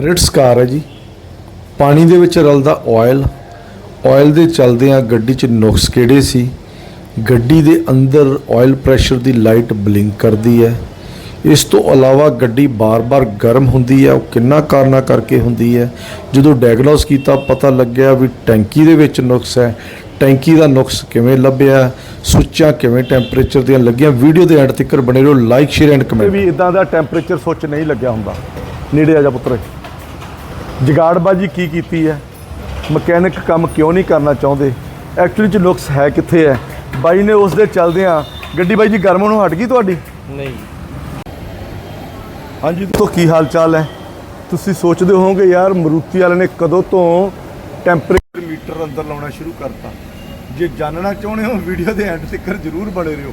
Ritz ਕਾਰ ਹੈ ਜੀ। ਪਾਣੀ ਦੇ ਵਿੱਚ ਰਲਦਾ ਆਇਲ ਆਇਲ ਦੇ ਚਲਦਿਆਂ ਗੱਡੀ 'ਚ ਨੁਕਸ ਕਿਹੜੇ ਸੀ? ਗੱਡੀ ਦੇ ਅੰਦਰ ਆਇਲ ਪ੍ਰੈਸ਼ਰ ਦੀ ਲਾਈਟ ਬਲਿੰਕ ਕਰਦੀ ਹੈ। ਇਸ ਤੋਂ ਇਲਾਵਾ ਗੱਡੀ ਬਾਰ-ਬਾਰ ਗਰਮ ਹੁੰਦੀ ਹੈ। ਉਹ ਕਿੰਨਾ ਕਾਰਨਾਂ ਕਰਕੇ ਹੁੰਦੀ ਹੈ? ਜਦੋਂ ਡਾਇਗਨੋਸ ਕੀਤਾ, ਪਤਾ ਲੱਗਿਆ ਵੀ ਟੈਂਕੀ ਦੇ ਵਿੱਚ ਨੁਕਸ ਹੈ। ਟੈਂਕੀ ਦਾ ਨੁਕਸ ਕਿਵੇਂ ਲੱਭਿਆ? ਸੁੱਚਾਂ ਕਿਵੇਂ ਟੈਂਪਰੇਚਰ ਦੀਆਂ ਲੱਗੀਆਂ? ਵੀਡੀਓ ਦੇ ਐਂਡ ਤੱਕ ਬਣੇ ਰਹੋ। ਲਾਈਕ ਸ਼ੇਅਰ ਐਂਡ ਤੇ ਕਮੈਂਟ ਵੀ ਇਦਾਂ ਦਾ ਟੈਂਪਰੇਚਰ ਸੁੱਚ ਨਹੀਂ ਲੱਗਿਆ ਹੁੰਦਾ। ਨੇੜੇ ਆ ਜਾ ਪੁੱਤਰ। ਜਗਾੜਬਾਜੀ ਕੀ ਕੀਤੀ ਹੈ? ਮਕੈਨਿਕ ਕੰਮ ਕਿਉਂ ਨਹੀਂ ਕਰਨਾ ਚਾਹੁੰਦੇ? ਐਕਚੁਅਲੀ ਚ ਨੁਕਸ ਹੈ ਕਿੱਥੇ ਹੈ? ਬਾਈ ਨੇ ਉਸ ਦੇ ਚੱਲਦਿਆਂ ਗੱਡੀ ਬਾਈ ਜੀ ਗਰਮ ਨੂੰ ਹਟ ਗਈ ਤੁਹਾਡੀ? ਨਹੀਂ। ਹਾਂਜੀ ਤੋਂ ਕੀ ਹਾਲ ਚਾਲ ਹੈ? ਤੁਸੀਂ ਸੋਚਦੇ ਹੋਵੋਗੇ ਯਾਰ ਮਰੂਤੀ ਵਾਲੇ ਨੇ ਕਦੋਂ ਤੋਂ ਟੈਂਪਰੇਚਰ ਮੀਟਰ ਅੰਦਰ ਲਾਉਣਾ ਸ਼ੁਰੂ ਕਰਤਾ। ਜੇ ਜਾਣਨਾ ਚਾਹੁੰਦੇ ਹੋ ਵੀਡੀਓ ਦੇ ਐਂਡ ਤੱਕ ਜਰੂਰ ਬਣੇ ਰਹੋ।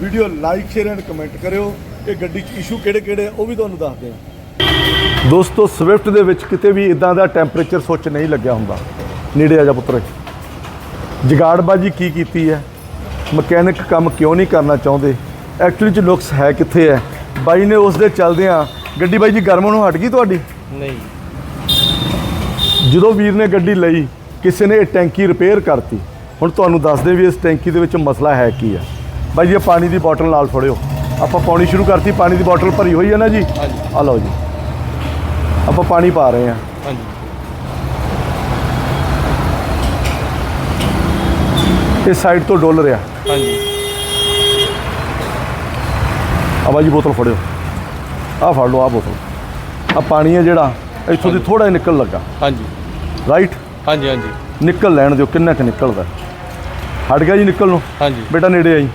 Video like share and comment ਕਰਿਓ। ਕਿ ਗੱਡੀ 'ਚ ਇਸ਼ੂ ਕਿਹੜੇ ਕਿਹੜੇ ਆ ਉਹ ਵੀ ਤੁਹਾਨੂੰ ਦੱਸਦੇ ਹਾਂ ਦੋਸਤੋ ਸਵਿਫਟ ਦੇ ਵਿੱਚ ਕਿਤੇ ਵੀ ਇਦਾਂ ਦਾ ਟੈਂਪਰੇਚਰ ਸੁੱਚ ਨਹੀਂ ਲੱਗਿਆ ਹੁੰਦਾ ਨੇੜੇ ਆ ਜਾ ਪੁੱਤਰ। ਜਗਾੜਬਾਜੀ ਕੀ ਕੀਤੀ ਹੈ? ਮਕੈਨਿਕ ਕੰਮ ਕਿਉਂ ਨਹੀਂ ਕਰਨਾ ਚਾਹੁੰਦੇ? ਐਕਚੁਅਲੀ ਚ ਨੁਕਸ ਹੈ ਕਿੱਥੇ ਹੈ? ਬਾਈ ਨੇ ਉਸ ਦੇ ਚੱਲਦਿਆਂ ਗੱਡੀ ਬਾਈ ਜੀ ਗਰਮ ਨੂੰ ਹਟ ਗਈ ਤੁਹਾਡੀ? ਨਹੀਂ। ਜਦੋਂ ਵੀਰ ਨੇ ਗੱਡੀ ਲਈ ਕਿਸੇ ਨੇ ਇਹ ਟੈਂਕੀ ਰਿਪੇਅਰ ਕਰਤੀ। ਹੁਣ ਤੁਹਾਨੂੰ ਦੱਸਦੇ ਵੀ ਇਸ ਟੈਂਕੀ ਦੇ ਵਿੱਚ ਮਸਲਾ ਹੈ ਕੀ ਹੈ ਬਾਈ ਜੀ ਇਹ ਪਾਣੀ ਦੀ ਬੋਤਲ ਨਾਲ ਫੜਿਓ। ਆਪਾਂ ਪਾਣੀ ਸ਼ੁਰੂ ਕਰਤੀ ਪਾਣੀ ਦੀ ਬੋਤਲ ਭਰੀ ਹੋਈ ਹੈ ਨਾ ਜੀ? ਆ ਲਓ ਜੀ। ਆਪਾਂ ਪਾਣੀ ਪਾ ਰਹੇ ਹਾਂ। ਹਾਂਜੀ। ਇਸ ਸਾਈਡ ਤੋਂ ਡੋਲ ਰਿਹਾ। ਹਾਂਜੀ। ਆ ਬਾਈ ਜੀ ਬੋਤਲ ਫੜਿਓ। ਆ ਫੜ ਲਓ ਆ ਬੋਤਲ। ਆ ਪਾਣੀ ਹੈ ਜਿਹੜਾ ਇੱਥੋਂ ਦੀ ਥੋੜਾ ਨਿਕਲ ਲੱਗਾ। ਹਾਂਜੀ। ਰਾਈਟ ਹਾਂਜੀ ਹਾਂਜੀ। ਨਿਕਲ ਲੈਣ ਦਿਓ ਕਿੰਨਾ ਕੁ ਨਿਕਲਦਾ। ਹਟ ਗਿਆ ਜੀ ਨਿਕਲ ਨੂੰ। ਹਾਂਜੀ। ਬੇਟਾ ਨੇੜੇ ਆਈ।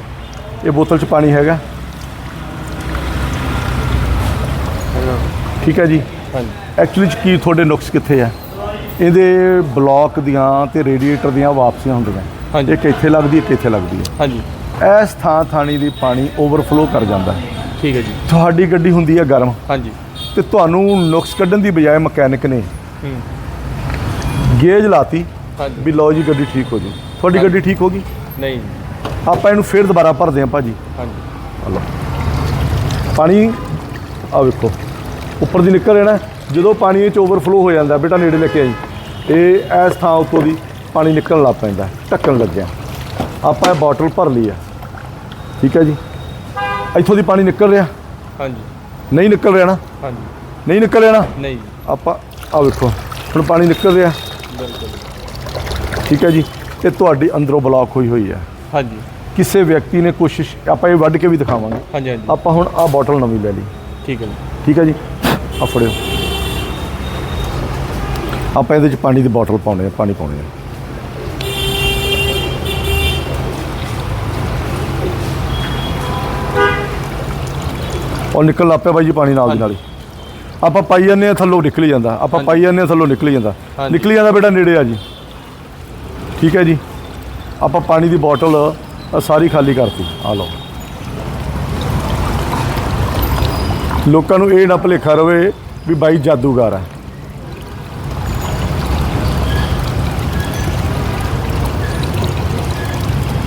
ਇਹ ਬੋਤਲ 'ਚ ਪਾਣੀ ਹੈਗਾ। ਠੀਕ ਹੈ ਜੀ। ਐਕਚੁਅਲੀ 'ਚ ਕੀ ਤੁਹਾਡੇ ਨੁਕਸ ਕਿੱਥੇ ਆ? ਇਹਦੇ ਬਲੌਕ ਦੀਆਂ ਤੇ ਰੇਡੀਏਟਰ ਦੀਆਂ ਵਾਪਸੀਆਂ ਹੁੰਦੀਆਂ। ਹਾਂਜੀ। ਇੱਕ ਇੱਥੇ ਲੱਗਦੀ ਇੱਕ ਇੱਥੇ ਲੱਗਦੀ ਹਾਂਜੀ। ਹੈ ਇਸ ਥਾਂ ਥਾਣੀ ਦੀ ਪਾਣੀ ਓਵਰਫਲੋ ਕਰ ਜਾਂਦਾ। ਹੈ ਠੀਕ ਹੈ ਜੀ। ਤੁਹਾਡੀ ਗੱਡੀ ਹੁੰਦੀ ਹੈ ਗਰਮ। ਹਾਂਜੀ। ਤੇ ਤੁਹਾਨੂੰ ਨੁਕਸ ਕੱਢਣ ਦੀ ਬਜਾਏ ਮਕੈਨਿਕ ਨੇ ਹੂੰ। ਗੇਜ ਲਾਤੀ ਹਾਂਜੀ। ਵੀ ਲਓ ਜੀ ਗੱਡੀ ਠੀਕ ਹੋ ਜੀ। ਤੁਹਾਡੀ ਹਾਂਜੀ। ਗੱਡੀ ਠੀਕ ਹੋ ਗਈ? ਨਹੀਂ। ਆਪਾਂ ਇਹਨੂੰ ਫੇਰ ਦੁਬਾਰਾ ਭਰਦੇ ਹਾਂ ਭਾਜੀ। ਹਾਂਜੀ। ਆ ਪਾਣੀ ਆ ਵੇਖੋ। ਉੱਪਰ ਦੀ ਨਿਕਲ ਨਾ ਜਦੋਂ ਪਾਣੀ ਇਹ ਚ ਓਵਰਫਲੋ ਹੋ ਜਾਂਦਾ ਬੇਟਾ ਨੇੜੇ ਲੈ ਕੇ ਆਈ। ਇਹ ਇਸ ਥਾਂ ਉੱਤੋਂ ਦੀ ਪਾਣੀ ਨਿਕਲਣ ਲੱਗ ਪੈਂਦਾ ਢੱਕਣ ਲੱਗਿਆ। ਆਪਾਂ ਇਹ ਬੋਟਲ ਭਰ ਲਈ ਆ। ਠੀਕ ਹੈ ਜੀ? ਇੱਥੋਂ ਦੀ ਪਾਣੀ ਨਿਕਲ ਰਿਹਾ? ਹਾਂਜੀ। ਨਹੀਂ ਨਿਕਲ ਰਿਹਾ ਨਾ? ਹਾਂਜੀ। ਨਹੀਂ ਨਿਕਲ ਰਿਹਾ ਨਾ? ਨਹੀਂ। ਆਪਾਂ ਆ ਵੇਖੋ ਹੁਣ ਪਾਣੀ ਨਿਕਲ ਰਿਹਾ। ਬਿਲਕੁਲ। ਠੀਕ ਹੈ ਜੀ? ਇਹ ਤੁਹਾਡੀ ਅੰਦਰੋਂ ਬਲੌਕ ਹੋਈ ਹੋਈ ਹੈ। ਹਾਂਜੀ। ਕਿਸੇ ਵਿਅਕਤੀ ਨੇ ਕੋਸ਼ਿਸ਼ ਆਪਾਂ ਇਹ ਵੱਢ ਕੇ ਵੀ ਦਿਖਾਵਾਂਗੇ। ਹਾਂਜੀ ਹਾਂਜੀ। ਆਪਾਂ ਹੁਣ ਆ ਬੋਟਲ ਨਵੀਂ ਲੈ ਲਈ। ਠੀਕ ਹੈ ਜੀ। ਠੀਕ ਹੈ ਜੀ? ਆ ਫੜਿਓ। ਆਪਾਂ ਇਹਦੇ ਚ ਪਾਣੀ ਦੀ ਬੋਤਲ ਪਾਉਣੇ ਆ ਪਾਣੀ ਪਾਉਣੇ ਆ। ਉਹ ਨਿਕਲ ਪਿਆ ਬਾਈ ਜੀ ਪਾਣੀ ਨਾਲ ਦੀ ਨਾਲ। ਹੀ ਆਪਾਂ ਪਾਈ ਜਾਂਦੇ ਆ ਥੱਲੋਂ ਨਿਕਲ ਹੀ ਜਾਂਦਾ। ਆਪਾਂ। ਪਾਈ ਜਾਂਦੇ ਆ ਥੱਲੋਂ ਨਿਕਲ ਹੀ ਜਾਂਦਾ। ਨਿਕਲ ਜਾਂਦਾ ਬੇਟਾ ਨੇੜੇ ਆ ਜੀ। ਠੀਕ ਹੈ ਜੀ। ਆਪਾਂ ਪਾਣੀ ਦੀ ਬੋਤਲ ਸਾਰੀ ਖਾਲੀ ਕਰਤੀ। ਆ ਲਓ। ਲੋਕਾਂ ਨੂੰ ਇਹ ਨਾ ਭੁਲੇਖਾ ਰਵੇ ਵੀ ਬਾਈ ਜਾਦੂਗਰ ਹੈ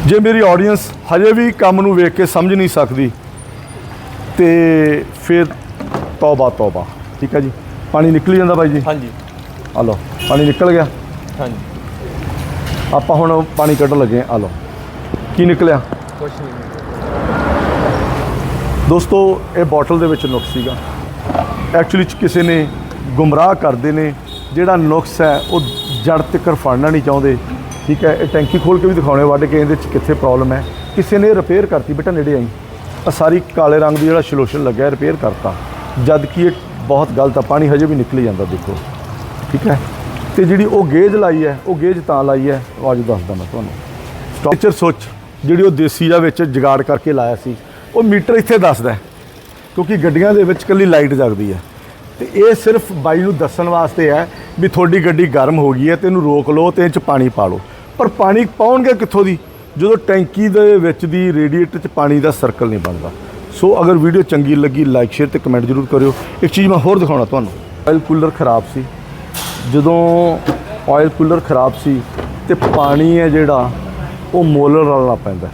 ਜੇ ਮੇਰੀ ਆਡੀਅנס ਹਜੇ ਵੀ ਕੰਮ ਨੂੰ ਵੇਖ ਕੇ ਸਮਝ ਨਹੀਂ ਸਕਦੀ ਤੇ ਫਿਰ ਤੌਬਾ ਤੌਬਾ। ਠੀਕ ਹੈ ਜੀ? ਪਾਣੀ ਨਿਕਲ ਜਾਂਦਾ ਬਾਈ ਜੀ? ਹਾਂਜੀ। ਆ ਲਓ ਪਾਣੀ ਨਿਕਲ ਗਿਆ? ਹਾਂਜੀ। ਆਪਾਂ ਹੁਣ ਪਾਣੀ ਕੱਢਣ ਲੱਗੇ। ਆ ਲਓ। ਕੀ ਨਿਕਲਿਆ? ਕੁਛ ਨਹੀਂ। ਦੋਸਤੋ, ਇਹ ਬੋਟਲ ਦੇ ਵਿੱਚ ਨੁਕਸ ਸੀਗਾ। ਐਕਚੁਅਲੀ ਚ ਕਿਸੇ ਨੇ ਗੁੰਮਰਾਹ ਕਰਦੇ ਨੇ, ਜਿਹੜਾ ਨੁਕਸ ਹੈ, ਉਹ ਜੜ ਤੱਕ ਫੜਨਾ ਨਹੀਂ ਚਾਹੁੰਦੇ। ਠੀਕ ਹੈ, ਇਹ ਟੈਂਕੀ ਖੋਲ ਕੇ ਵੀ ਦਿਖਾਉਣੇ ਵੱਢ ਕੇ ਇਹਦੇ ਚ ਕਿੱਥੇ ਪ੍ਰੋਬਲਮ ਹੈ। ਕਿਸੇ ਨੇ ਰਿਪੇਅਰ ਕਰਤੀ, ਬੇਟਾ ਨੇੜੇ ਆਈ। ਆ ਸਾਰੀ ਕਾਲੇ ਰੰਗ ਦੀ ਜਿਹੜਾ ਸੋਲੂਸ਼ਨ ਲੱਗਿਆ ਰਿਪੇਅਰ ਕਰਤਾ। ਜਦ ਕਿ ਇਹ ਬਹੁਤ ਗਲਤ ਆ, ਪਾਣੀ ਹਜੇ ਵੀ ਨਿਕਲੀ ਜਾਂਦਾ, ਦੇਖੋ। ਠੀਕ ਹੈ, ਤੇ ਜਿਹੜੀ ਉਹ ਗੇਜ ਲਾਈ ਹੈ, ਉਹ ਗੇਜ ਤਾਂ ਲਾਈ ਹੈ। ਉਹ ਅੱਜ ਦੱਸਦਾ ਮੈਂ ਤੁਹਾਨੂੰ। ਸਟ੍ਰਕਚਰ ਸੁੱਚ, ਜਿਹੜੀ ਉਹ ਦੇਸੀ ਦਾ ਵਿੱਚ ਜਗਾੜ ਕਰਕੇ ਲਾਇਆ ਸੀ। ਉਹ ਮੀਟਰ ਇੱਥੇ ਦੱਸਦਾ ਕਿਉਂਕਿ ਗੱਡੀਆਂ ਦੇ ਵਿੱਚ ਕੱਲੀ ਲਾਈਟ ਜਗਦੀ ਹੈ। ਤੇ ਇਹ ਸਿਰਫ ਬਾਈ ਨੂੰ ਦੱਸਣ ਵਾਸਤੇ ਹੈ ਵੀ ਤੁਹਾਡੀ ਗੱਡੀ ਗਰਮ ਹੋ ਗਈ ਹੈ ਤੇ ਇਹਨੂੰ ਰੋਕ ਲਓ ਤੇ ਇਹ ਚ ਪਾਣੀ ਪਾ ਲਓ। ਪਰ ਪਾਣੀ ਪਾਉਣਗੇ ਕਿੱਥੋਂ ਦੀ? ਜਦੋਂ ਟੈਂਕੀ ਦੇ ਵਿੱਚ ਦੀ ਰੇਡੀਏਟਰ ਚ ਪਾਣੀ ਦਾ ਸਰਕਲ ਨਹੀਂ ਬਣਦਾ। ਸੋ ਅਗਰ ਵੀਡੀਓ ਚੰਗੀ ਲੱਗੀ ਲਾਈਕ ਸ਼ੇਅਰ ਤੇ ਕਮੈਂਟ ਜ਼ਰੂਰ ਕਰਿਓ। ਇੱਕ ਚੀਜ਼ ਮੈਂ ਹੋਰ ਦਿਖਾਉਣਾ ਤੁਹਾਨੂੰ। ਆਇਲ ਕੂਲਰ ਖਰਾਬ ਸੀ। ਜਦੋਂ ਆਇਲ ਕੂਲਰ ਖਰਾਬ ਸੀ ਤੇ ਪਾਣੀ ਹੈ ਜਿਹੜਾ, ਉਹ ਮੋਲਰ ਰਲਣਾ ਪੈਂਦਾ।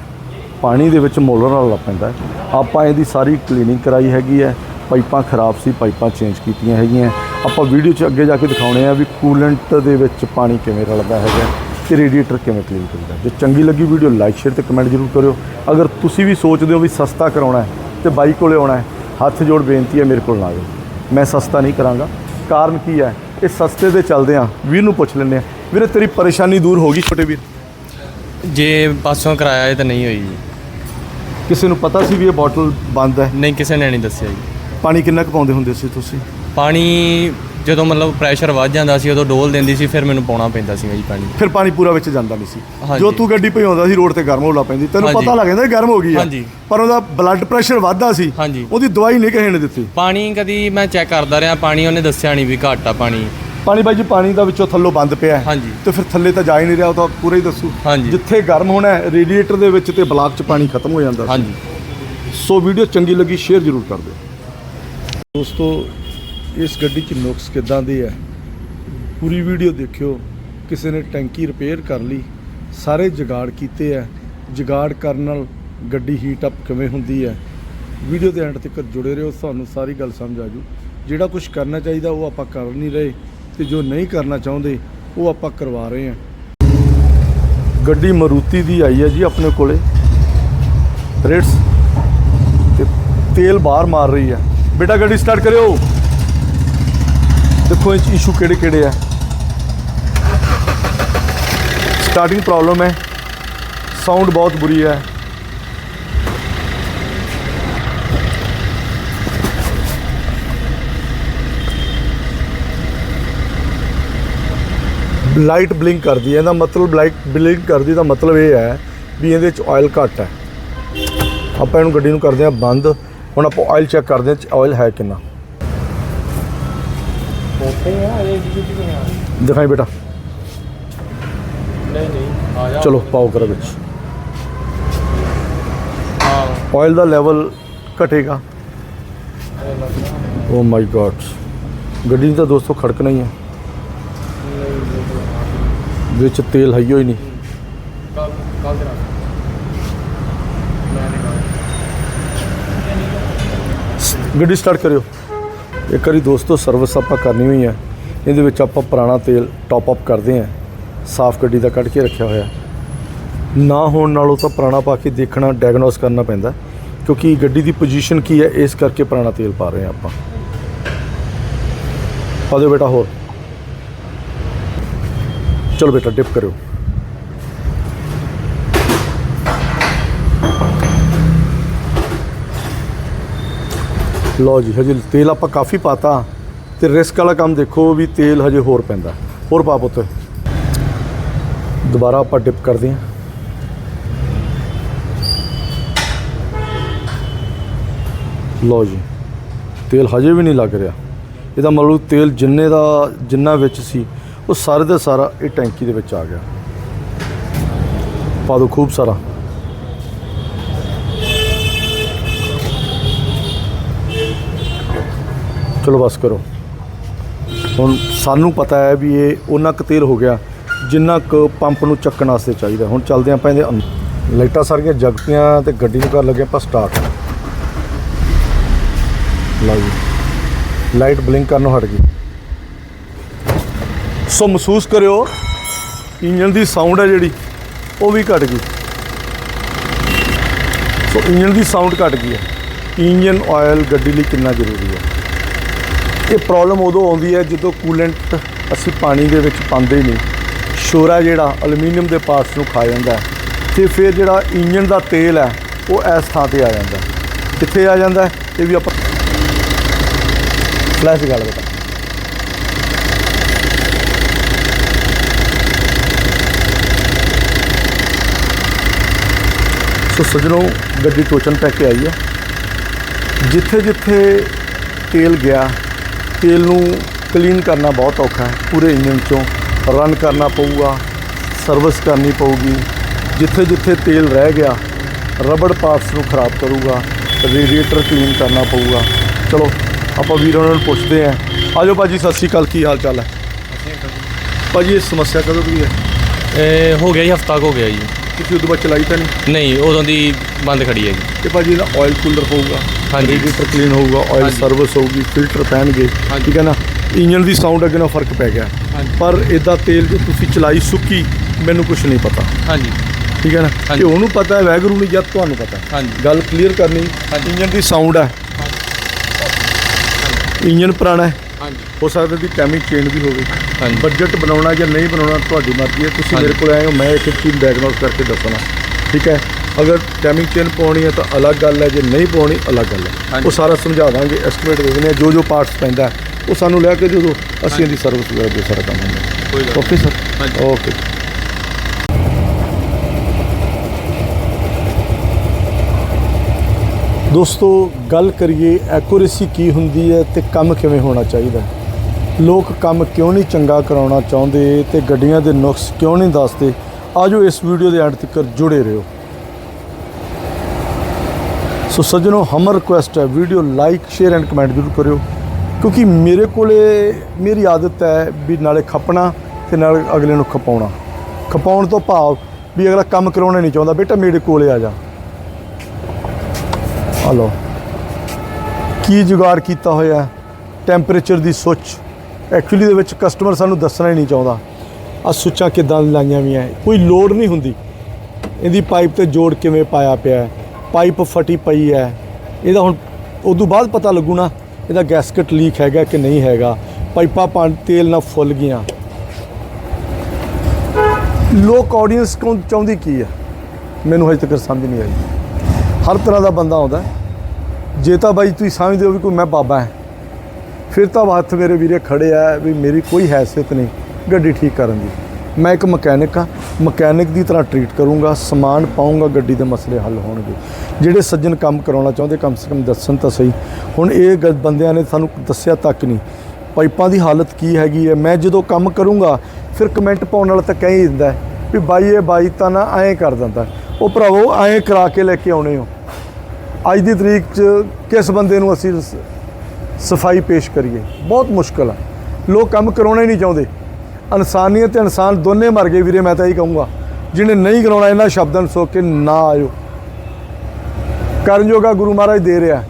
ਪਾਣੀ ਦੇ ਵਿੱਚ ਮੋਲਰ ਰਲਣਾ ਪੈਂਦਾ ਆਪਾਂ ਇਹਦੀ ਸਾਰੀ ਕਲੀਨਿੰਗ ਕਰਾਈ ਹੈਗੀ ਹੈ। ਪਾਈਪਾਂ ਖਰਾਬ ਸੀ, ਪਾਈਪਾਂ ਚੇਂਜ ਕੀਤੀਆਂ ਹੈਗੀਆਂ ਆਪਾਂ ਵੀਡੀਓ 'ਚ ਅੱਗੇ ਜਾ ਕੇ ਦਿਖਾਉਣੇ ਆ ਵੀ ਕੂਲੈਂਟ ਦੇ ਵਿੱਚ ਪਾਣੀ ਕਿਵੇਂ ਰਲਦਾ ਹੈਗਾ ਤੇ ਰੇਡੀਏਟਰ ਕਿਵੇਂ ਕਲੀਨ ਕਰੀਦਾ ਜੇ ਚੰਗੀ ਲੱਗੀ ਵੀਡੀਓ ਲਾਈਕ ਸ਼ੇਅਰ ਤੇ ਕਮੈਂਟ ਜ਼ਰੂਰ ਕਰਿਓ। ਅਗਰ ਤੁਸੀਂ ਵੀ ਸੋਚਦੇ ਹੋ ਵੀ ਸਸਤਾ ਕਰਾਉਣਾ ਹੈ ਤੇ ਬਾਈ ਕੋਲੇ ਆਉਣਾ ਹੈ, ਹੱਥ ਜੋੜ ਬੇਨਤੀ ਹੈ ਮੇਰੇ ਕੋਲ ਨਾ ਆਇਓ ਮੈਂ ਸਸਤਾ ਨਹੀਂ ਕਰਾਂਗਾ। ਕਾਰਨ ਕੀ ਹੈ? ਇਹ ਸਸਤੇ ਦੇ ਚੱਲਦੇ ਆ ਵੀਰ ਨੂੰ ਪੁੱਛ ਲੈਂਦੇ ਆ ਵੀਰੇ, ਤੇਰੀ ਪਰੇਸ਼ਾਨੀ ਦੂਰ ਹੋ ਗਈ ਛੋਟੇ ਵੀਰ। ਜੇ ਪਾਸੋਂ ਕਰਾਇਆ ਇਹ ਤਾਂ ਨਹੀਂ ਹੋਈ ਜੀ। ਕਿਸੇ ਨੂੰ ਪਤਾ ਸੀ ਵੀ ਇਹ ਬੋਟਲ ਬੰਦ ਹੈ? ਨਹੀਂ ਕਿਸੇ ਨੇ ਨਹੀਂ ਦੱਸਿਆ ਜੀ। ਪਾਣੀ ਕਿੰਨਾ ਕੁ ਪਾਉਂਦੇ ਹੁੰਦੇ ਸੀ ਤੁਸੀਂ? ਪਾਣੀ ਜਦੋਂ ਮਤਲਬ ਪ੍ਰੈਸ਼ਰ ਵੱਧ ਜਾਂਦਾ ਸੀ ਉਦੋਂ ਡੋਲ ਦਿੰਦੀ ਸੀ ਫਿਰ ਮੈਨੂੰ ਪਾਉਣਾ ਪੈਂਦਾ ਸੀ ਜੀ ਪਾਣੀ। ਫਿਰ ਪਾਣੀ ਪੂਰਾ ਵਿੱਚ ਜਾਂਦਾ ਨਹੀਂ ਸੀ। ਹਾਂਜੀ। ਜੋ ਤੂੰ ਗੱਡੀ ਭਜਾਉਂਦਾ ਸੀ ਰੋਡ ਤੇ ਗਰਮ ਹੋਲਾ ਪੈਂਦੀ। ਤੈਨੂੰ ਹਾਂਜੀ। ਪਤਾ ਲੱਗ ਜਾਂਦਾ ਵੀ ਗਰਮ ਹੋ ਗਈ ਆ। ਹਾਂਜੀ। ਪਰ ਉਹਦਾ ਬਲੱਡ ਪ੍ਰੈਸ਼ਰ ਵੱਧਦਾ ਸੀ। ਹਾਂਜੀ। ਉਹਦੀ ਦਵਾਈ ਨਹੀਂ ਕਿਸੇ ਨੇ ਦਿੱਤੀ। ਪਾਣੀ ਕਦੀ ਮੈਂ ਚੈੱਕ ਕਰਦਾ ਰਿਹਾ ਪਾਣੀ ਉਹਨੇ ਦੱਸਿਆ ਨਹੀਂ ਵੀ ਘੱਟ ਆ ਪਾਣੀ। ਪਾਣੀ ਬਾਈ ਜੀ ਪਾਣੀ ਦਾ ਵਿੱਚੋਂ ਥੱਲੋਂ ਬੰਦ ਪਿਆ ਹੈ। ਹਾਂਜੀ। ਤੇ ਫਿਰ ਥੱਲੇ ਤਾਂ ਜਾ ਹੀ ਨਹੀਂ ਰਿਹਾ ਉਹ ਤਾਂ ਪੂਰਾ ਹੀ ਦੱਸੂ। ਹਾਂਜੀ। ਜਿੱਥੇ ਗਰਮ ਹੋਣਾ ਹੈ ਰੇਡੀਏਟਰ ਦੇ ਵਿੱਚ ਤੇ ਬਲਾਕ 'ਚ ਪਾਣੀ ਖਤਮ ਹੋ ਜਾਂਦਾ। ਸੀ। ਹਾਂਜੀ। ਸੋ ਵੀਡੀਓ ਚੰਗੀ ਲੱਗੀ ਸ਼ੇਅਰ ਜ਼ਰੂਰ ਕਰ ਦਿਓ। ਦੋਸਤੋ ਇਸ ਗੱਡੀ 'ਚ ਨੁਕਸ ਕਿੱਦਾਂ ਦੇ ਹੈ? ਪੂਰੀ ਵੀਡੀਓ ਦੇਖਿਓ। ਕਿਸੇ ਨੇ ਟੈਂਕੀ ਰਿਪੇਅਰ ਕਰ ਲਈ ਸਾਰੇ ਜਗਾੜ ਕੀਤੇ ਹੈ। ਜਗਾੜ ਕਰਨ ਨਾਲ ਗੱਡੀ ਹੀਟ ਅਪ ਕਿਵੇਂ ਹੁੰਦੀ ਹੈ? ਵੀਡੀਓ ਦੇ ਐਂਡ ਤੱਕ ਜੁੜੇ ਰਹੋ ਤੁਹਾਨੂੰ ਸਾਰੀ ਗੱਲ ਸਮਝ ਆ ਜੂ। ਜਿਹੜਾ ਕੁਝ ਕਰਨਾ ਚਾਹੀਦਾ ਉਹ ਆਪਾਂ ਕਰ ਨਹੀਂ ਰਹੇ। ਤੇ ਜੋ ਨਹੀਂ ਕਰਨਾ ਚਾਹੁੰਦੇ, ਉਹ ਆਪਾਂ ਕਰਵਾ ਰਹੇ ਹਾਂ। ਗੱਡੀ ਮਰੂਤੀ ਦੀ ਆਈ ਹੈ ਜੀ ਆਪਣੇ ਕੋਲੇ। ਰੇਟਸ ਤੇ ਤੇਲ ਬਾਹਰ ਮਾਰ ਰਹੀ ਹੈ। ਬੇਟਾ ਗੱਡੀ ਸਟਾਰਟ ਕਰਿਓ। ਦੇਖੋ ਇਹ 'ਚ ਇਸ਼ੂ ਕਿਹੜੇ ਕਿਹੜੇ ਆ। ਸਟਾਰਟਿੰਗ ਪ੍ਰੋਬਲਮ ਹੈ। ਸਾਊਂਡ ਬਹੁਤ ਬੁਰੀ ਹੈ। ਲਾਈਟ ਬਲਿੰਕ ਕਰਦੀ ਹੈ। ਇਹਦਾ ਮਤਲਬ ਲਾਈਟ ਬਲਿੰਕ ਕਰਦੀ ਦਾ ਮਤਲਬ ਇਹ ਹੈ ਵੀ ਇਹਦੇ ਚ ਆਇਲ ਘੱਟ ਹੈ। ਆਪਾਂ ਇਹਨੂੰ ਗੱਡੀ ਨੂੰ ਕਰਦੇ ਹਾਂ ਬੰਦ। ਹੁਣ ਆਪਾਂ ਆਇਲ ਚੈੱਕ ਕਰਦੇ ਹਾਂ ਆਇਲ ਹੈ ਕਿੰਨਾ। ਦਿਖਾਈ ਬੇਟਾ। ਨਹੀਂ ਨਹੀਂ ਆ ਜਾ। ਚਲੋ ਪਾਓ ਕਰੋ ਵਿੱਚ। ਆਇਲ ਦਾ ਲੈਵਲ ਘਟੇਗਾ। ਓ ਮਾਈ ਗॉड ਗੱਡੀ ਦੀ ਤਾਂ ਦੋਸਤੋ ਖੜਕਣਾ ਹੀ ਹੈ। ਵਿੱਚ ਤੇਲ ਹਈਓ ਹੀ ਨਹੀਂ। ਕੱਲ ਕੱਲ ਦੇ ਰਾਤ। ਗੱਡੀ ਸਟਾਰਟ ਕਰਿਓ। ਇੱਕ ਵਾਰੀ ਦੋਸਤੋ ਸਰਵਿਸ ਆਪਾਂ ਕਰਨੀ ਹੋਈ ਹੈ ਇਹਦੇ ਵਿੱਚ ਆਪਾਂ ਪੁਰਾਣਾ ਤੇਲ ਟਾਪ ਅਪ ਕਰਦੇ ਹਾਂ ਸਾਫ਼ ਗੱਡੀ ਦਾ ਕੱਢ ਕੇ ਰੱਖਿਆ ਹੋਇਆ। ਨਾ ਹੋਣ ਨਾਲੋਂ ਤਾਂ ਪੁਰਾਣਾ ਪਾ ਕੇ ਦੇਖਣਾ ਡਾਇਗਨੋਸ ਕਰਨਾ ਪੈਂਦਾ। ਕਿਉਂਕਿ ਗੱਡੀ ਦੀ ਪੋਜੀਸ਼ਨ ਕੀ ਹੈ ਇਸ ਕਰਕੇ ਪੁਰਾਣਾ ਤੇਲ ਪਾ ਰਹੇ ਹਾਂ ਆਪਾਂ। ਪਾ ਦਿਓ ਬੇਟਾ ਹੋਰ। ਚਲੋ ਬੇਟਾ ਡਿਪ ਕਰਿਓ। ਲਓ ਜੀ, ਹਜੇ ਤੇਲ ਆਪਾਂ ਕਾਫੀ ਪਾਤਾ ਤੇ ਰਿਸਕ ਵਾਲਾ ਕੰਮ ਦੇਖੋ ਵੀ ਤੇਲ ਹਜੇ ਹੋਰ ਪੈਂਦਾ। ਹੋਰ ਪਾ ਪੁੱਤ। ਦੁਬਾਰਾ ਆਪਾਂ ਡਿਪ ਕਰਦੇ ਹਾਂ। ਲਓ ਜੀ, ਤੇਲ ਹਜੇ ਵੀ ਨਹੀਂ ਲੱਗ ਰਿਹਾ। ਇਹਦਾ ਮਤਲਬ ਤੇਲ ਜਿੰਨੇ ਦਾ, ਜਿੰਨਾ ਵਿੱਚ ਸੀ ਉਹ ਸਾਰੇ ਦਾ ਸਾਰਾ ਇਹ ਟੈਂਕੀ ਦੇ ਵਿੱਚ ਆ ਗਿਆ। ਪਾ ਦਿਓ ਖੂਬ ਸਾਰਾ। ਚਲੋ ਬਸ ਕਰੋ। ਹੁਣ ਸਾਨੂੰ ਪਤਾ ਹੈ ਵੀ ਇਹ ਉਹਨਾਂ ਕੁ ਤੇਲ ਹੋ ਗਿਆ ਜਿੰਨਾ ਕੁ ਪੰਪ ਨੂੰ ਚੱਕਣ ਵਾਸਤੇ ਚਾਹੀਦਾ। ਹੁਣ ਚੱਲਦੇ ਆਪਾਂ ਇਹਦੇ ਅੰਦਰ। ਲਾਈਟਾਂ ਸਾਰੀਆਂ ਜਗਤੀਆਂ ਤੇ ਗੱਡੀ ਨੂੰ ਕਰ ਲੱਗੇ ਆਪਾਂ ਸਟਾਰਟ ਲਓ ਲਾਈਟ ਬਲਿੰਕ ਕਰਨ ਹਟ ਗਈ ਸੋ ਮਹਿਸੂਸ ਕਰਿਓ। ਇੰਜਨ ਦੀ ਸਾਊਂਡ ਹੈ ਜਿਹੜੀ, ਉਹ ਵੀ ਘਟ ਗਈ। ਸੋ ਇੰਜਨ ਦੀ ਸਾਊਂਡ ਘਟ ਗਈ ਹੈ। ਇੰਜਨ ਆਇਲ ਗੱਡੀ ਲਈ ਕਿੰਨਾ ਜ਼ਰੂਰੀ ਹੈ। ਇਹ ਪ੍ਰੋਬਲਮ ਉਦੋਂ ਆਉਂਦੀ ਹੈ ਜਦੋਂ ਕੂਲੈਂਟ ਅਸੀਂ ਪਾਣੀ ਦੇ ਵਿੱਚ ਪਾਉਂਦੇ ਨਹੀਂ। ਸ਼ੋਰਾ ਜਿਹੜਾ ਐਲੂਮੀਨੀਅਮ ਦੇ ਪਾਰਟਸ ਨੂੰ ਖਾ ਜਾਂਦਾ ਹੈ ਤੇ ਫਿਰ ਜਿਹੜਾ ਇੰਜਨ ਦਾ ਤੇਲ ਹੈ, ਉਹ ਇਸ ਥਾਂ ਤੇ ਆ ਜਾਂਦਾ ਕਿੱਥੇ ਆ ਜਾਂਦਾ ਇਹ ਵੀ ਆਪਾਂ ਫਲੈਸ਼ ਗੱਲ ਬਤਾ ਸੋ ਸਜਣੋ ਗੱਡੀ ਟੋਚਨ ਪੈ ਕੇ ਆਈ ਹੈ। ਜਿੱਥੇ ਜਿੱਥੇ ਤੇਲ ਗਿਆ ਤੇਲ ਨੂੰ ਕਲੀਨ ਕਰਨਾ ਬਹੁਤ ਔਖਾ ਹੈ। ਪੂਰੇ ਇੰਜਨ ਚੋਂ ਰਨ ਕਰਨਾ ਪਊਗਾ ਸਰਵਿਸ ਕਰਨੀ ਪਊਗੀ। ਜਿੱਥੇ ਜਿੱਥੇ ਤੇਲ ਰਹਿ ਗਿਆ ਰਬੜ ਪਾਰਟਸ ਨੂੰ ਖਰਾਬ ਕਰੂਗਾ ਰੇਡੀਏਟਰ ਕਲੀਨ ਕਰਨਾ ਪਊਗਾ। ਚਲੋ ਆਪਾਂ ਵੀਰ ਨੂੰ ਪੁੱਛਦੇ ਆਂ ਆਜੋ ਭਾਜੀ ਸਤਿ ਸ਼੍ਰੀ ਅਕਾਲ ਕੀ ਹਾਲ ਚਾਲ ਹੈ? ਭਾਜੀ ਇਹ ਸਮੱਸਿਆ ਕਦੋਂ ਦੀ ਹੈ? ਇਹ ਹੋ ਗਿਆ ਜੀ ਹਫਤਾ ਹੋ ਗਿਆ ਜੀ। ਤੁਸੀਂ ਉਦੋਂ ਬਾਅਦ ਚਲਾਈ ਤਾਂ ਨਹੀਂ ਨਹੀਂ ਉਦੋਂ ਦੀ ਬੰਦ ਖੜੀ ਹੈ ਜੀ ਤੇ ਭਾਜੀ ਇਹਦਾ ਆਇਲ ਕੂਲਰ ਹੋਊਗਾ ਹਾਂਜੀ। ਰੇਡੀਏਟਰ ਕਲੀਨ ਹੋਊਗਾ ਆਇਲ ਹਾਂਜੀ। ਸਰਵਿਸ ਹੋਊਗੀ ਫਿਲਟਰ ਪੈਣਗੇ ਹਾਂਜੀ। ਠੀਕ ਹੈ ਨਾ ਇੰਜਨ ਦੀ ਸਾਊਂਡ ਅੱਗੇ ਨਾਲ ਫ਼ਰਕ ਪੈ ਗਿਆ ਹਾਂਜੀ। ਪਰ ਇਦਾਂ ਤੇਲ ਜੇ ਤੁਸੀਂ ਚਲਾਈ ਸੁੱਕੀ ਮੈਨੂੰ ਕੁਝ ਨਹੀਂ ਪਤਾ ਹਾਂਜੀ ਠੀਕ ਹੈ ਨਾ ਹਾਂਜੀ। ਇਹ ਉਹਨੂੰ ਪਤਾ ਹੈ ਵੈਗਰੂ ਨੂੰ ਜਦ ਤੁਹਾਨੂੰ ਪਤਾ ਹੈ। ਹਾਂਜੀ ਗੱਲ ਕਲੀਅਰ ਕਰਨੀ ਹਾਂਜੀ। ਇੰਜਨ ਦੀ ਸਾਊਂਡ ਹੈ ਇੰਜਨ ਪੁਰਾਣਾ ਹੈ ਹਾਂਜੀ। ਹੋ ਸਕਦਾ ਦੀ ਟਾਈਮਿੰਗ ਚੇਂਜ ਵੀ ਹੋਵੇ। ਹਾਂਜੀ। ਬਜਟ ਬਣਾਉਣਾ ਜਾਂ ਨਹੀਂ ਬਣਾਉਣਾ ਤੁਹਾਡੀ ਮਰਜ਼ੀ ਹੈ। ਤੁਸੀਂ। ਮੇਰੇ ਕੋਲ ਆਏ ਹੋ ਮੈਂ ਇੱਕ ਚੀਜ਼ ਡਾਇਗਨੋਸ ਕਰਕੇ ਦੱਸਣਾ। ਠੀਕ ਹੈ? ਅਗਰ ਟਾਈਮਿੰਗ ਚੇਨ ਪਾਉਣੀ ਹੈ ਤਾਂ ਅਲੱਗ ਗੱਲ ਹੈ ਜੇ ਨਹੀਂ ਪਾਉਣੀ ਅਲੱਗ ਗੱਲ ਹੈ। ਉਹ ਸਾਰਾ ਸਮਝਾ ਦਾਂਗੇ ਐਸਟੀਮੇਟ ਦੇ ਦਿੰਦੇ ਜੋ ਜੋ ਪਾਰਟਸ ਪੈਂਦਾ ਉਹ ਸਾਨੂੰ ਲੈ ਕੇ ਜਦੋਂ ਅਸੀਂ ਇਹਦੀ ਸਰਵਿਸ ਵਗੈਰਾ ਦੇ ਸਾਰਾ ਕੰਮ ਹੁੰਦਾ ਓਕੇ ਸਰ। ਓਕੇ ਦੋਸਤੋ, ਗੱਲ ਕਰੀਏ ਐਕੂਰੇਸੀ ਕੀ ਹੁੰਦੀ ਹੈ ਤੇ ਕੰਮ ਕਿਵੇਂ ਹੋਣਾ ਚਾਹੀਦਾ ਲੋਕ ਕੰਮ ਕਿਉਂ ਨਹੀਂ ਚੰਗਾ ਕਰਾਉਣਾ ਚਾਹੁੰਦੇ ਤੇ ਗੱਡੀਆਂ ਦੇ ਨੁਕਸ ਕਿਉਂ ਨਹੀਂ ਦੱਸਦੇ? ਆਜੋ ਇਸ ਵੀਡੀਓ ਦੇ ਐਂਡ ਤੱਕ ਜੁੜੇ ਰਹੋ। ਸੋ ਸੱਜਣੋ, ਹਮਰ ਰਿਕੁਐਸਟ ਹੈ, video like share and comment ਜ਼ਰੂਰ ਕਰਿਓ। ਕਿਉਂਕਿ ਮੇਰੇ ਕੋਲੇ ਮੇਰੀ ਆਦਤ ਹੈ ਵੀ ਨਾਲੇ ਖਪਣਾ ਤੇ ਨਾਲ ਅਗਲੇ ਨੂੰ ਖਪਾਉਣਾ। ਖਪਾਉਣ ਤੋਂ ਭਾਵ ਵੀ ਅਗਲਾ ਕੰਮ ਕਰਾਉਣਾ ਨਹੀਂ ਚਾਹੁੰਦਾ, ਬੇਟਾ ਮੇਰੇ ਕੋਲੇ ਆ ਜਾ। ਹਲੋ ਕੀ ਜੁਗਾੜ ਕੀਤਾ ਹੋਇਆ ਟੈਂਪਰੇਚਰ ਦੀ ਸੁੱਚ। ਐਕਚੁਅਲੀ ਦੇ ਵਿੱਚ ਕਸਟਮਰ ਸਾਨੂੰ ਦੱਸਣਾ ਹੀ ਨਹੀਂ ਚਾਹੁੰਦਾ। ਆ ਸੁੱਚਾਂ ਕਿਦਾਂ ਲਾਈਆਂ ਵੀਆਂ ਹੈ। ਕੋਈ ਲੋਡ ਨਹੀਂ ਹੁੰਦੀ। ਇਹਦੀ ਪਾਈਪ ਤੇ ਜੋੜ ਕਿਵੇਂ ਪਾਇਆ ਪਿਆ ਪਾਈਪ ਫਟੀ ਪਈ ਹੈ। ਇਹਦਾ ਹੁਣ ਉਦੋਂ ਬਾਅਦ ਪਤਾ ਲੱਗੂ ਨਾ ਇਹਦਾ ਗੈਸਕਟ ਲੀਕ ਹੈਗਾ ਕਿ ਨਹੀਂ ਹੈਗਾ। ਪਾਈਪਾਂ ਪਾਣੀ ਤੇਲ ਨਾਲ ਫੁੱਲ ਗਈਆਂ। ਲੋਕ ਆਡੀਅנס ਕੌਣ ਚਾਹੁੰਦੀ ਕੀ ਹੈ? ਮੈਨੂੰ ਹਜੇ ਤੱਕ ਸਮਝ ਨਹੀਂ ਆਈ। ਹਰ ਤਰ੍ਹਾਂ ਦਾ ਬੰਦਾ ਆਉਂਦਾ ਜੇ ਤਾਂ ਬਾਈ ਤੁਸੀਂ ਸਮਝਦੇ ਹੋ ਵੀ ਕੋਈ ਮੈਂ ਬਾਬਾ ਹਾਂ। ਫਿਰ ਤਾਂ ਹੱਥ ਮੇਰੇ ਵੀਰੇ ਖੜੇ ਆ ਵੀ ਮੇਰੀ ਕੋਈ ਹੈਸੀਅਤ ਨਹੀਂ, ਗੱਡੀ ਠੀਕ ਕਰਨ ਦੀ। ਮੈਂ ਇੱਕ ਮਕੈਨਿਕ ਆ ਮਕੈਨਿਕ ਦੀ ਤਰ੍ਹਾਂ ਟਰੀਟ ਕਰੂੰਗਾ, ਸਮਾਨ ਪਾਉਂਗਾ ਗੱਡੀ ਦੇ ਮਸਲੇ ਹੱਲ ਹੋਣਗੇ। ਜਿਹੜੇ ਸੱਜਣ ਕੰਮ ਕਰਾਉਣਾ ਚਾਹੁੰਦੇ, ਕਮ ਸੇ ਕਮ ਦੱਸਣ ਤਾਂ ਸਹੀ। ਹੁਣ ਇਹ ਗ- ਬੰਦਿਆਂ ਨੇ ਸਾਨੂੰ ਦੱਸਿਆ ਤੱਕ ਨਹੀਂ। ਪਾਈਪਾਂ ਦੀ ਹਾਲਤ ਕੀ ਹੈਗੀ ਹੈ? ਮੈਂ ਜਦੋਂ ਕੰਮ ਕਰੂੰਗਾ, ਫਿਰ ਕਮੈਂਟ ਪਾਉਣ ਵਾਲਾ ਤਾਂ ਕਹਿ ਹੀ ਦਿੰਦਾ ਵੀ ਬਾਈ ਇਹ ਬਾਈ ਤਾਂ ਨਾ ਐਂ ਕਰ ਦਿੰਦਾ ਉਹ ਭਰਾਵੋ, ਐਂ ਕਰਾ ਕੇ ਲੈ ਕੇ ਆਉਣੇ ਹੋ। ਅੱਜ ਦੀ ਤਰੀਕ 'ਚ ਕਿਸ ਬੰਦੇ ਨੂੰ ਅਸੀਂ ਸਫ਼ਾਈ ਪੇਸ਼ ਕਰੀਏ? ਬਹੁਤ ਮੁਸ਼ਕਲ ਆ। ਲੋਕ ਕੰਮ ਕਰਾਉਣਾ ਹੀ ਨਹੀਂ ਚਾਹੁੰਦੇ। ਇਨਸਾਨੀਅਤ ਤੇ ਇਨਸਾਨ ਦੋਨੇ ਮਰ ਗਏ ਵੀਰੇ, ਮੈਂ ਤਾਂ ਇਹ ਕਹੂੰਗਾ। ਜਿਹਨੇ ਨਹੀਂ ਕਰਾਉਣਾ, ਇਹਨਾਂ ਸ਼ਬਦਾਂ ਨੂੰ ਸੋਚ ਕੇ ਨਾ ਆਇਓ। ਕਰਨ ਜੋਗਾ ਗੁਰੂ ਮਹਾਰਾਜ ਦੇ ਰਿਹਾ।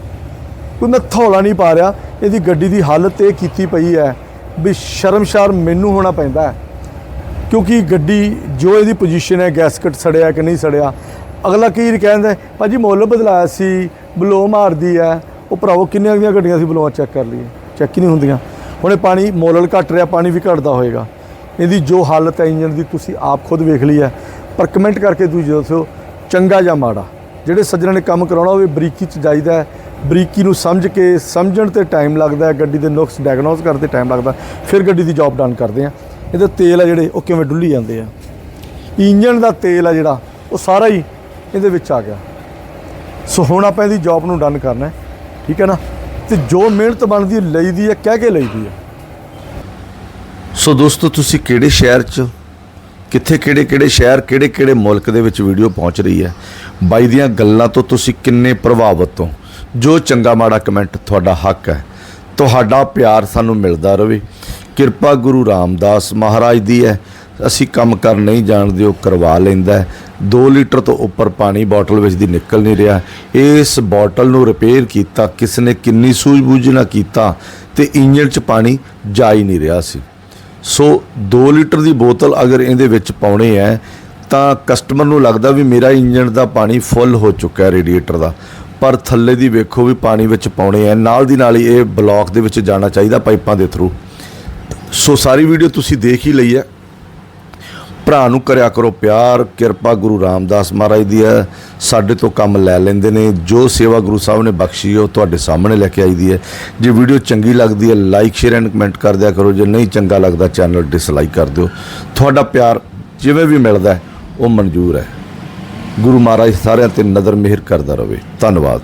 ਕੋਈ ਮੈਂ ਥੋੜਾ ਨਹੀਂ ਪਾ ਰਿਹਾ। ਇਹਦੀ ਗੱਡੀ ਦੀ ਹਾਲਤ ਇਹ ਕੀਤੀ ਪਈ ਹੈ ਵੀ ਸ਼ਰਮਸ਼ਾਰ ਮੈਨੂੰ ਹੋਣਾ ਪੈਂਦਾ ਹੈ। ਕਿਉਂਕਿ ਗੱਡੀ ਜੋ ਇਹਦੀ ਪੋਜੀਸ਼ਨ ਹੈ ਗੈਸਕਟ ਸੜਿਆ ਕਿ ਨਹੀਂ ਸੜਿਆ ਅਗਲਾ ਕੀ ਕਹਿੰਦਾ, ਭਾਜੀ ਮੁੱਲ ਬਦਲਾਇਆ ਸੀ, ਬਲੋ ਮਾਰਦੀ ਹੈ ਉਹ ਭਰਾਵੋ, ਕਿੰਨੀਆਂ ਦੀਆਂ ਗੱਡੀਆਂ ਸੀ ਬਲੋਆਂ ਚੈੱਕ ਕਰ ਲਈਏ ਚੈੱਕ ਹੀ ਨਹੀਂ ਹੁੰਦੀਆਂ। ਹੁਣ ਇਹ ਪਾਣੀ ਮੁੱਲ ਘਟ ਰਿਹਾ, ਪਾਣੀ ਵੀ ਘਟਦਾ ਹੋਏਗਾ। ਇਹਦੀ ਜੋ ਹਾਲਤ ਹੈ ਇੰਜਨ ਦੀ, ਤੁਸੀਂ ਆਪ ਖੁਦ ਵੇਖ ਲਈ ਹੈ। ਪਰ ਕਮੈਂਟ ਕਰਕੇ ਤੁਸੀਂ ਦੱਸੋ ਚੰਗਾ ਜਾਂ ਮਾੜਾ? ਜਿਹੜੇ ਸੱਜਣਾਂ ਨੇ ਕੰਮ ਕਰਾਉਣਾ ਹੋਵੇ ਬਰੀਕੀ ਚ ਜਾਈਦਾ ਬਰੀਕੀ ਨੂੰ ਸਮਝ ਕੇ, ਸਮਝਣ ਤੇ ਟਾਈਮ ਲੱਗਦਾ ਗੱਡੀ ਦੇ ਨੁਕਸ ਡਾਇਗਨੋਸ ਕਰਦੇ ਟਾਈਮ ਲੱਗਦਾ ਫਿਰ ਗੱਡੀ ਦੀ ਜੌਬ ਡਨ ਕਰਦੇ ਆ ਇਹਦੇ ਤੇਲ ਆ ਜਿਹੜੇ, ਉਹ ਕਿਵੇਂ ਡੁੱਲੀ ਜਾਂਦੇ ਆ। ਇੰਜਨ ਦਾ ਤੇਲ ਆ ਜਿਹੜਾ, ਉਹ ਸਾਰਾ ਹੀ ਇਹਦੇ ਵਿੱਚ ਆ ਗਿਆ। ਸੋ ਹੁਣ ਆਪਾਂ ਇਹਦੀ ਜੌਬ ਨੂੰ ਡਨ ਕਰਨਾ ਹੈ, ਠੀਕ ਹੈ ਨਾ? ਤੇ ਜੋ ਮਿਹਨਤ ਬਣਦੀ ਹੈ, ਲਈਦੀ ਹੈ, ਕਹਿ ਕੇ ਲਈਦੀ ਹੈ। ਸੋ ਦੋਸਤੋ, ਤੁਸੀਂ ਕਿਹੜੇ ਸ਼ਹਿਰ 'ਚ, ਕਿੱਥੇ ਕਿਹੜੇ ਕਿਹੜੇ ਸ਼ਹਿਰ, ਕਿਹੜੇ ਕਿਹੜੇ ਮੁਲਕ ਦੇ ਵਿੱਚ ਵੀਡੀਓ ਪਹੁੰਚ ਰਹੀ ਹੈ? ਬਾਈ ਦੀਆਂ ਗੱਲਾਂ ਤੋਂ ਤੁਸੀਂ ਕਿੰਨੇ ਪ੍ਰਭਾਵਿਤ ਹੋ? ਜੋ ਚੰਗਾ ਮਾੜਾ ਕਮੈਂਟ ਤੁਹਾਡਾ ਹੱਕ ਹੈ, ਤੁਹਾਡਾ ਪਿਆਰ ਸਾਨੂੰ ਮਿਲਦਾ ਰਹੇ ਕਿਰਪਾ ਗੁਰੂ ਰਾਮਦਾਸ ਮਹਾਰਾਜ ਦੀ ਹੈ, ਅਸੀਂ ਕੰਮ ਕਰ ਨਹੀਂ ਜਾਣਦੇ, ਉਹ ਕਰਵਾ ਲੈਂਦਾ 2 ਲੀਟਰ ਤੋਂ ਉੱਪਰ ਪਾਣੀ ਬੋਟਲ ਵਿੱਚ ਦੀ ਨਿਕਲ ਨਹੀਂ ਰਿਹਾ। ਇਸ ਬੋਟਲ ਨੂੰ ਰਿਪੇਅਰ ਕੀਤਾ ਕਿਸ ਨੇ ਕਿੰਨੀ ਸੂਝ-ਬੂਝ ਨਾਲ ਕੀਤਾ ਤੇ ਇੰਜਣ 'ਚ ਪਾਣੀ ਜਾ ਹੀ ਨਹੀਂ ਰਿਹਾ ਸੀ। ਸੋ 2 ਲੀਟਰ ਦੀ ਬੋਤਲ ਅਗਰ ਇਹਦੇ ਵਿੱਚ ਪਾਉਣੇ ਹੈ, ਤਾਂ ਕਸਟਮਰ ਨੂੰ ਲੱਗਦਾ ਵੀ ਮੇਰਾ ਇੰਜਣ ਦਾ ਪਾਣੀ ਫੁੱਲ ਹੋ ਚੁੱਕਾ ਹੈ ਰੇਡੀਏਟਰ ਦਾ। ਪਰ ਥੱਲੇ ਦੀ ਵੇਖੋ ਵੀ ਪਾਣੀ ਵਿੱਚ ਪਾਉਣੇ ਹੈ, ਨਾਲ ਦੀ ਨਾਲ ਹੀ ਇਹ ਬਲੌਕ ਦੇ ਵਿੱਚ ਜਾਣਾ ਚਾਹੀਦਾ ਪਾਈਪਾਂ ਦੇ ਥਰੂ ਸੋ ਸਾਰੀ ਵੀਡੀਓ ਤੁਸੀਂ ਦੇਖ ਹੀ ਲਈ ਹੈ। ਭਰਾ ਨੂੰ ਕਰਿਆ ਕਰੋ ਪਿਆਰ, ਕਿਰਪਾ ਗੁਰੂ ਰਾਮਦਾਸ ਮਹਾਰਾਜ ਦੀ ਹੈ। ਸਾਡੇ ਤੋਂ ਕੰਮ ਲੈ ਲੈਂਦੇ ਨੇ। ਜੋ ਸੇਵਾ ਗੁਰੂ ਸਾਹਿਬ ਨੇ ਬਖਸ਼ੀ ਹੈ, ਉਹ ਤੁਹਾਡੇ ਸਾਹਮਣੇ ਲੈ ਕੇ ਆਈ ਦੀ ਹੈ। ਜੇ ਵੀਡੀਓ ਚੰਗੀ ਲੱਗਦੀ ਹੈ ਲਾਈਕ ਸ਼ੇਅਰ ਐਂਡ ਕਮੈਂਟ ਕਰ ਦਿਆ ਕਰੋ। ਜੇ ਨਹੀਂ ਚੰਗਾ ਲੱਗਦਾ ਚੈਨਲ ਡਿਸਲਾਈਕ ਕਰ ਦਿਓ। ਤੁਹਾਡਾ ਪਿਆਰ ਜਿਵੇਂ ਵੀ ਮਿਲਦਾ ਉਹ ਮਨਜ਼ੂਰ ਹੈ। ਗੁਰੂ ਮਹਾਰਾਜ ਸਾਰਿਆਂ ਤੇ ਨਜ਼ਰ ਮਿਹਰ ਕਰਦਾ ਰਹੇ। ਧੰਨਵਾਦ।